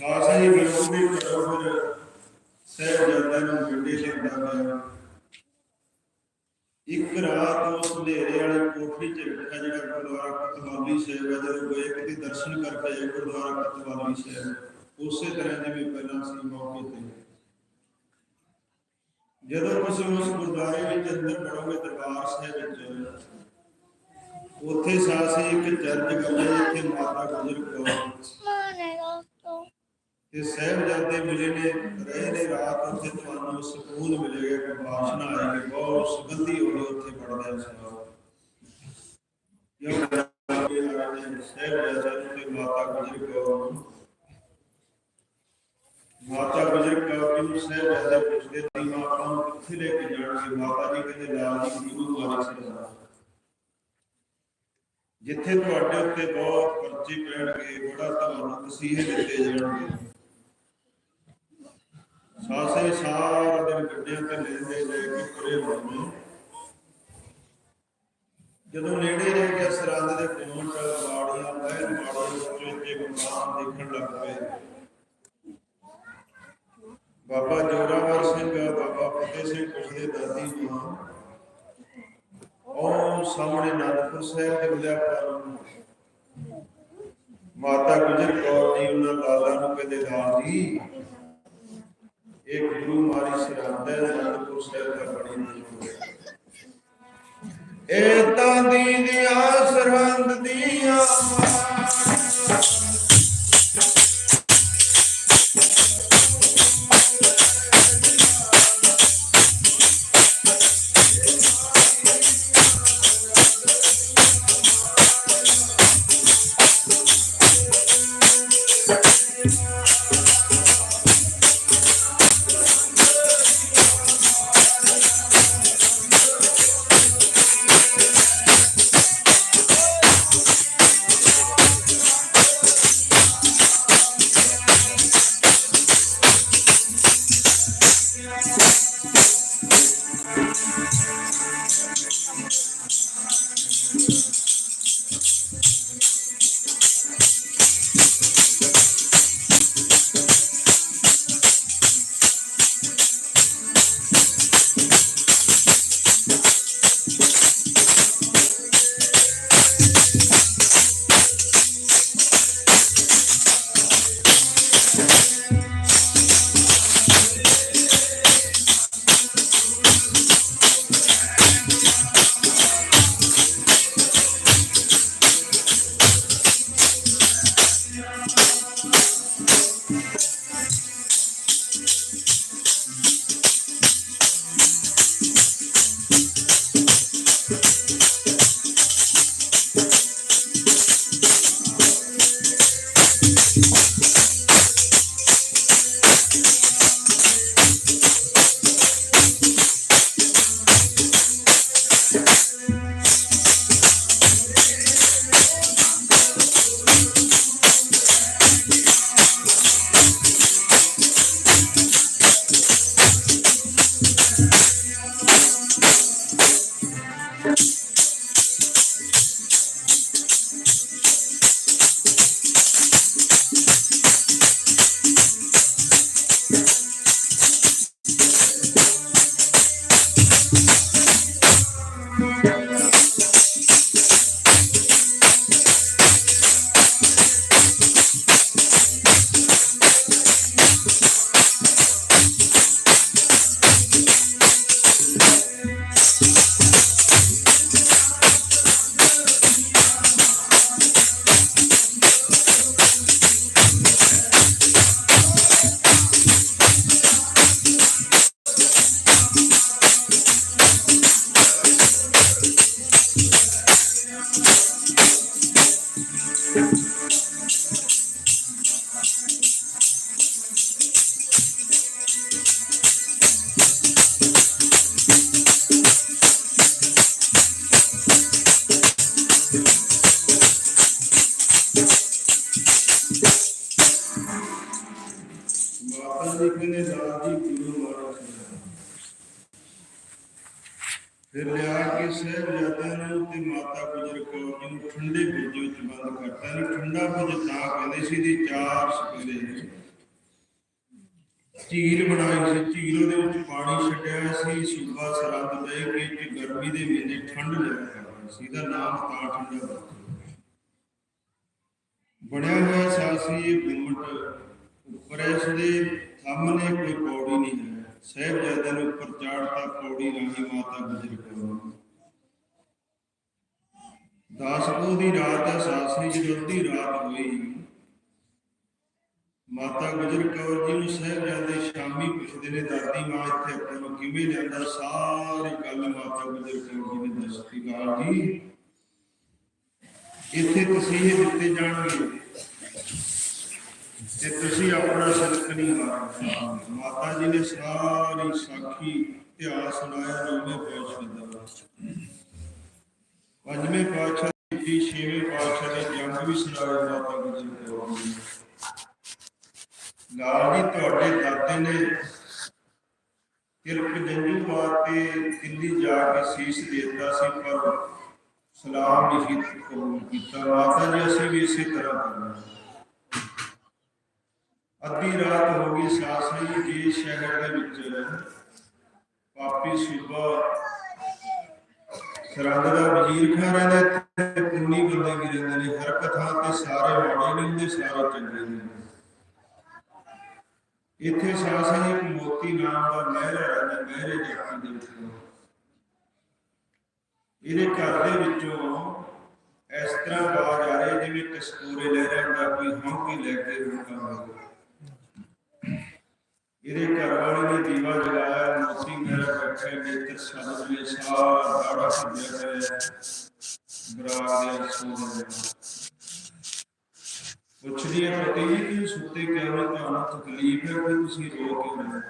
ਸਾਸਾ ਜੀ ਮੈਨੂੰ ਵੀ ਕਰੋ ਫਿਰ ਸਹਿਬਜ਼ਾਦਿਆਂ ਨੂੰ ਗੱਡੀ ਲਿਖਦਾ ਗਿਆ ਇੱਕ ਰਾਤ ਉਸ ਹਨੇਰੇ ਵਾਲੀ ਕੋਠੀ 'ਚ ਰੱਖਿਆ ਜਿਹੜਾ ਗੁਰਦੁਆਰਾ ਕਤਵਾਲੀ ਸਾਹਿਬ ਹੈ, ਜਦੋਂ ਗਏ ਕਿਤੇ ਦਰਸ਼ਨ ਕਰਕੇ ਆਏ ਗੁਰਦੁਆਰਾ ਕਤਵਾਲੀ ਸਾਹਿਬ। ਉਸੇ ਤਰ੍ਹਾਂ ਜਿਵੇਂ ਪਹਿਲਾਂ ਸੀ ਮੌਕੇ ਤੇ। ਜਦੋਂ ਤੁਸੀਂ ਉਸ ਗੁਰਦੁਆਰੇ ਵਿੱਚ ਅੰਦਰ ਵੜੋਗੇ ਦਰਬਾਰ ਸਾਹਿਬ ਵਿੱਚ, ਉੱਥੇ ਸਾਸੀ ਇੱਕ ਚਰਚ ਗੱਲੇ ਜਿੱਥੇ ਮਾਤਾ ਗੁਜਰ ਕੌਰ। ਤੇ ਸਾਹਿਬਜ਼ਾਦੇ ਮਿਲੇ ਨੇ ਰਹੇ ਨੇ ਰਾਤ ਉੱਥੇ ਤੁਹਾਨੂੰ ਸਕੂਨ ਮਿਲੇਗਾ ਕਿ ਬਾਸ਼ਨਾ ਆਏਗੀ ਬਹੁਤ ਸੁਗੰਧੀ ਹੋਣੀ ਉੱਥੇ ਪੜਦਾ ਸੁਣਾਓ ਜੋ ਸਾਹਿਬਜ਼ਾਦੇ ਨੂੰ ਤੇ ਮਾਤਾ ਗੁਜਰ ਕੌਰ ਨੂੰ ਮਾਤਾ ਗੁਜਰ ਕੌਰ ਨੂੰ ਸਾਹਿਬਜ਼ਾਦੇ ਪੁੱਛਦੇ ਸੀ ਮਾਂ ਆਪਾਂ ਨੂੰ ਕਿੱਥੇ ਲੈ ਕੇ ਜਾਣਗੇ ਮਾਤਾ ਜੀ ਕਹਿੰਦੇ ਲਾਲ ਜੀ ਗੁਰੂ ਵਾਲੇ ਸਾਹਿਬ ਜਿੱਥੇ ਤੁਹਾਡੇ ਉੱਤੇ ਬਹੁਤ ਪਰਚੇ ਪੈਣਗੇ ਬੜਾ ਤੁਹਾਨੂੰ ਤਸੀਹੇ ਦਿੱਤੇ ਜਾਣਗੇ ਸਾਸੇ ਸਾਰਾ ਦਿਨ ਗੱਡੀਆਂ ਤੇ ਲੈਂਦੇ ਲੈ ਕੇ ਤੁਰੇ ਹੋਣੇ ਜਦੋਂ ਨੇੜੇ ਰਹਿ ਗਿਆ ਸਰਹੰਦ ਦੇ ਪਹੁੰਚ ਬਾੜੀਆਂ ਮਹਿਲ ਬਾੜੀਆਂ ਵਿੱਚ ਇੱਕ ਦੇਖਣ ਲੱਗ ਪਏ। ਬਾਬਾ ਜੋਰਾਵਰ ਸਿੰਘ, ਬਾਬਾ ਫਤਿਹ ਸਿੰਘ ਪੁੱਛਦੇ ਦਾਦੀ ਮਾਂ ਉਹ ਸਾਹਮਣੇ ਨਾਨਕਪੁਰ ਸਾਹਿਬ ਦੇ ਮਿਲਿਆ ਮਾਤਾ ਗੁਜਰ ਕੌਰ ਜੀ, ਉਹਨਾਂ ਲਾਲਾ ਨੂੰ ਕਹਿੰਦੇ ਲਾਲ ਜੀ ਇਹ ਗੁਰੂ ਮਾਰੀ ਸਿਰੰਦ ਹੈ ਅਨੰਦਪੁਰ ਸਾਹਿਬ ਦਾ ਬੜੀ ਮਸ਼ਹੂਰ ਹੈ ਇਹ ਤਾਂ ਦੀਦੀਆਂ ਸਰਹੰਦ ਦੀਆਂ ਮਾਰਾਂ ਮਾਤਾ ਜੀ ਕਹਿੰਦੇ ਦਾਦੀ ਗੁਰੂ ਮਾਰਾ ਫਿਰ ਲਿਆ ਕੇ ਸਾਹਿਬਜ਼ਾਦਿਆਂ ਨੂੰ ਤੇ ਮਾਤਾ ਗੁਜਰ ਕੌਰ ਨੂੰ ਠੰਡੇ ਬੁਰਜ ਵਿੱਚ ਬੰਦ ਕਰਤਾ ਇਹਨੂੰ ਠੰਡਾ ਬੁਰਜ ਤਾਂ ਕਹਿੰਦੇ ਸੀ ਦੀ ਚਾਰ ਸਪੇਰੇ ਝੀਲ ਬਣਾਈ ਸੀ ਝੀਲ ਉਹਦੇ ਵਿੱਚ ਪਾਣੀ ਛੱਡਿਆ ਸੀ ਸੂਬਾ ਸਰਹੱਦ ਬਹਿ ਕੇ ਕਿ ਗਰਮੀ ਦੇ ਮਹੀਨੇ ਠੰਡ ਲਿਆ ਕਰਦਾ ਸੀ ਇਹਦਾ ਨਾਮ ਤਾਂ ਠੰਡਾ ਰੱਖਿਆ। ਬਣਿਆ ਹੋਇਆ ਸਾਸੀ ਗੁੰਮਟ ਉੱਪਰ ਇਸ ਦੇ ਸਾਹਮਣੇ ਕੋਈ ਪੌੜੀ ਨਹੀਂ ਹੈ ਸਾਹਿਬਜ਼ਾਦਿਆਂ ਨੂੰ ਉੱਪਰ ਚਾੜਤਾ ਪੌੜੀ ਰਾਹੀਂ ਮਾਤਾ ਗੁਜਰ ਕੌਰ ਦਸ ਪੋਹ ਦੀ ਰਾਤ ਹੈ ਸਾਸਰੀ ਜਦੋਂ ਅੱਧੀ ਰਾਤ ਹੋਈ, ਮਾਤਾ ਗੁਜਰ ਕੌਰ ਜੀ ਨੂੰ ਸਾਹਿਬਜ਼ਾਦੇ ਸ਼ਾਮੀ ਪੁੱਛਦੇ ਨੇ ਦਾਦੀ ਮਾਂ ਇੱਥੇ ਆਪਾਂ ਨੂੰ ਕਿਵੇਂ ਲਿਆਂਦਾ ਸਾਰੀ ਗੱਲ ਮਾਤਾ ਗੁਜਰ ਕੌਰ ਜੀ ਨੇ ਦੱਸੀ ਗਾਲ ਜੀ ਇੱਥੇ ਤਸੀਹੇ ਦਿੱਤੇ ਜਾਣਗੇ, ਤੇ ਤੁਸੀਂ ਆਪਣਾ ਸਲਕ ਨਹੀਂ ਮਾਰਨਾ ਮਾਤਾ ਜੀ ਨੇ ਸਾਰੀ ਸਾਖੀ, ਇਤਿਹਾਸ ਸੁਣਾਇਆ ਨੌਵੇਂ ਪਾਤਸ਼ਾਹ ਦਾ ਪੰਜਵੇਂ ਪਾਤਸ਼ਾਹ ਦੀ ਛੇਵੇਂ ਪਾਤਸ਼ਾਹ ਨੇ ਜੰਗ ਵੀ ਸੁਣਾਇਆ ਮਾਤਾ ਗੁਜਰ ਕੌਰ ਜੀ ਨੇ ਲਾਲ ਜੀ, ਤੁਹਾਡੇ ਦਾਦੇ ਨੇ ਕਿਰਕ ਜੰਜੂ ਮਾਰ ਕੇ ਦਿੱਲੀ ਜਾ ਕੇ ਸੀਸ ਦੇ ਦਿੱਤਾ ਸੀ, ਪਰ ਸਲਾਮ ਨਹੀਂ ਸੀ ਕਬੂਲ ਕੀਤਾ। ਮਾਤਾ ਜੀ, ਅਸੀਂ ਵੀ ਇਸੇ ਤਰ੍ਹਾਂ ਕਰਨਾ ਅੱਧੀ ਰਾਤ ਹੋ ਗਈ ਸਾਸਰੀ ਜੀ ਸ਼ਹਿਰ ਦੇ ਵਿੱਚ ਪਾਪੀ ਸੂਬਾ ਸਰਹੰਦ ਦਾ ਵਜ਼ੀਰ ਖਾਨ ਰਹਿੰਦਾ ਇੱਥੇ ਪੁੰਨੀ ਬੰਦੇ ਵੀ ਰਹਿੰਦੇ ਨੇ। ਹਰ ਕਥਾ ਤੇ ਸਾਰੇ ਮਾੜੇ ਨਹੀਂ ਹੁੰਦੇ, ਸਾਰੇ ਚੰਗੇ ਨੇ ਇੱਥੇ ਸਾਸਾ ਇੱਕ ਮੋਤੀ ਨਾਮ ਦਾ ਮਹਿਰਾ ਰਹਿੰਦਾ ਮਹਿਰੇ ਜੱਟੀ ਦੇ ਵਿੱਚ ਇਹਦੇ ਘਰ ਦੇ ਵਿੱਚੋਂ ਇਸ ਤਰ੍ਹਾਂ ਆਵਾਜ਼ ਆ ਰਹੀ ਜਿਵੇਂ ਕਸਤੂਰੇ ਲੈ ਰਿਹਾ ਕੋਈ ਹੌਂਕੀ ਲੈ ਕੇ ਰੁਕਾ ਹੋਵੇ ਇਹਦੇ ਘਰ ਵਾਲੀ ਨੇ ਦੀਵਾ ਜਲਾਇਆ ਮੋਤੀ ਮੇਰਾ ਬੈਠੇ ਨੇਤਰ ਸ਼ਬਦ ਨੇ ਸਾਰਾ ਦਾੜਾ ਭੁੱਲਿਆ ਹੋਇਆ ਬਰਾਗ ਦੇ ਸੋਹਣੇ ਪੁੱਛਦੀ ਹੈ ਪਤੀ ਜੀ ਕਿ ਸੁੱਤੇ ਕਿਉਂ ਨਹੀਂ ਤੁਹਾਨੂੰ ਤਕਲੀਫ ਹੈ ਕਿ ਤੁਸੀਂ ਰੋ ਕਿਉਂ ਰਹੇ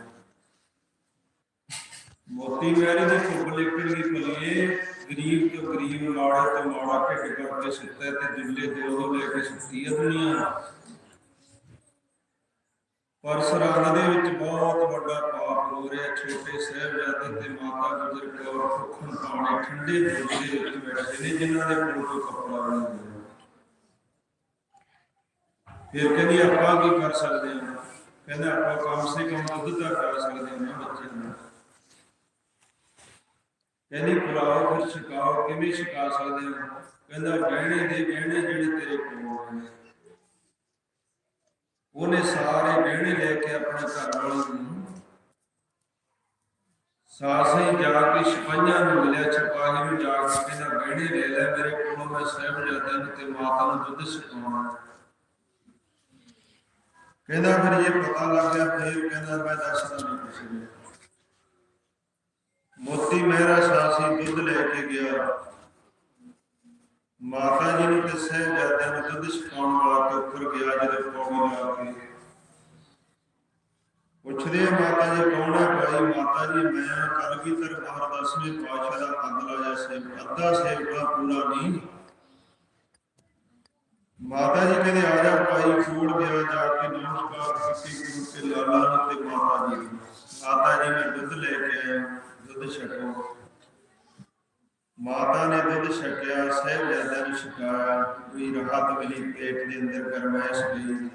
ਮੋਤੀ ਮੈਰੇ ਦੇ ਕੁੱਬ ਦੀ ਭਲੀਏ ਗਰੀਬ ਤੋਂ ਗਰੀਬ, ਮਾੜੇ ਤੋਂ ਮਾੜਾ, ਢਿੱਡ ਕਰਕੇ ਸੁੱਤਾ ਤੇ ਦੁੱਲੇ ਦੋ ਲੈ ਕੇ ਸੁੱਤੀ ਹੈ ਦੁਨੀਆ ਪਰ ਸਰਹੰਦ ਦੇ ਵਿੱਚ ਬਹੁਤ ਵੱਡਾ ਪਾਪ ਹੋ ਰਿਹਾ, ਛੋਟੇ ਸਾਹਿਬਜ਼ਾਦੇ ਤੇ ਮਾਤਾ ਗੁਜਰ ਕੌਰ ਭੁੱਖਣ ਪਾਣੇ ਠੰਡੇ ਦੁੱਧ ਵਿੱਚ ਬੈਠੇ ਨੇ, ਜਿਨ੍ਹਾਂ ਦੇ ਕੋਲ ਕੋਈ ਕੱਪੜਾ ਨਹੀਂ ਫਿਰ ਕਹਿੰਦੀ ਆਪਾਂ ਕੀ ਕਰ ਸਕਦੇ ਹਾਂ? ਕਹਿੰਦਾ ਆਪਾਂ ਕਮ ਸੇ ਕਮ ਦੁੱਧ ਤਾਂ ਕਰ ਸਕਦੇ ਹਾਂ ਨਾ ਨੂੰ। ਕਹਿੰਦੀ ਪੁਰਾਓ ਫਿਰ ਛਕਾਓ, ਕਿਵੇਂ ਛਕਾ ਸਕਦੇ ਹਾਂ? ਕਹਿੰਦਾ ਗਹਿਣੇ ਦੇ ਗਹਿਣੇ ਜਿਹੜੇ ਤੇਰੇ ਕੋਲ ਨੇ ਉਹਨੇ ਸਾਰੇ ਗਹਿਣੇ ਲੈ ਕੇ ਆਪਣੇ ਘਰ ਵਾਲੇ ਨੂੰ ਸਾਸੇ ਜਾ ਕੇ ਸਿਪਾਹੀਆਂ ਨੂੰ ਮਿਲਿਆ, ਸਿਪਾਹੀ ਨੂੰ ਜਾ ਕੇ ਕਹਿੰਦਾ, ਗਹਿਣੇ ਲੈ ਲੈ, ਮੇਰੇ ਕੋਲੋਂ ਮੈਂ ਸਾਹਿਬਜ਼ਾਦਿਆਂ ਨੂੰ ਤੇ ਮਾਤਾ ਨੂੰ ਦੁੱਧ ਛਕਾਉਣਾ ਕਹਿੰਦਾ ਫਿਰ ਇਹ ਪਤਾ ਲੱਗ ਗਿਆ, ਫਿਰ ਕਹਿੰਦਾ ਮੈਂ ਦੱਸਦਾ ਨਹੀਂ ਕਿਸੇ ਨੂੰ। ਮੋਤੀ ਮਹਿਰਾ ਸਾਸੀ ਦੁੱਧ ਲੈ ਕੇ ਗਿਆ। ਮਾਤਾ ਜੀ ਨੂੰ ਤੇ ਸਾਹਿਬਜ਼ਾਦਿਆਂ ਨੂੰ ਦੁੱਧ ਛਕਾਉਣ ਵਾਸਤੇ ਉੱਪਰ ਗਿਆ, ਜਦੋਂ ਪੌੜੀ ਲਾ ਕੇ। ਪੁੱਛਦੇ ਆ ਮਾਤਾ ਜੀ, ਕੌਣ ਹੈ ਭਾਈ? ਮਾਤਾ ਜੀ, ਮੈਂ ਕਲਗੀਧਰ ਮਹਾਰਾਜ ਦਸਵੇਂ ਪਾਤਸ਼ਾਹ ਦਾ ਅੰਗ ਲਾਇਆ ਸੇਵ ਅੱਧਾ ਸੇਵਕਾ ਪੂਰਾ ਨਹੀਂ। ਮਾਤਾ ਜੀ ਕਹਿੰਦੇ, ਆ ਜਾ ਭਾਈ ਮਾਤਾ ਨੇ ਦੁੱਧ ਛਕਿਆ ਸਾਹਿਬਜ਼ਾਦਿਆਂ ਨੂੰ ਛਕਾਇਆ, ਵੀ ਰਾਹਤ ਮਿਲੀ ਪੇਟ ਦੇ ਅੰਦਰ ਗਰਮੈਸ਼ ਗਈ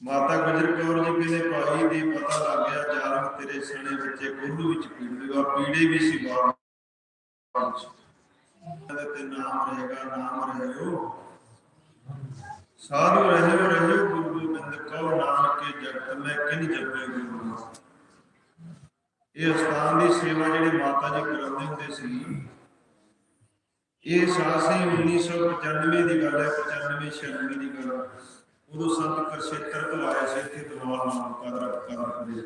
ਮਾਤਾ ਗੁਜਰ ਕੌਰ ਜੀ ਕਹਿੰਦੇ, ਭਾਈ ਦੀ ਪਤਾ ਲੱਗ ਗਿਆ ਜਾਲਮ ਤੇਰੇ ਸਣੇ ਬੱਚੇ ਕੋਲੂ ਵਿੱਚ ਪੀੜੂਗਾ ਪੀੜੇ ਵੀ ਸੀ ਬਾਹਰ ਤੇ ਨਾਮ ਰਹੇਗਾ, ਨਾਮ ਰਹਿਓ। ਸਾਧੂ ਰਹਿਓ ਰਹਿਓ, ਗੁਰੂ ਗੋਬਿੰਦ ਕਉ ਨਾਨਕੇ ਜਗਤ, ਮੈਂ ਕਿਨ ਜਪੇ ਗੁਰੂ ਇਹ ਅਸਥਾਨ ਦੀ ਸੇਵਾ ਜਿਹੜੀ ਮਾਤਾ ਜੀ ਕਰਾਉਂਦੇ ਹੁੰਦੇ ਸੀ ਇਹ ਸਾਸੀ 1995 ਦੀ ਗੱਲ ਹੈ 95 96 ਦੀ ਗੱਲ ਹੈ। ਉਦੋਂ ਸੰਤ ਕਰਸ਼ੇਤਰ ਤੋਂ ਆਏ ਸੀ, ਇੱਥੇ ਦਰਬਾਰ ਨਾਮ ਕਦਰ ਕਦਰ ਦੇ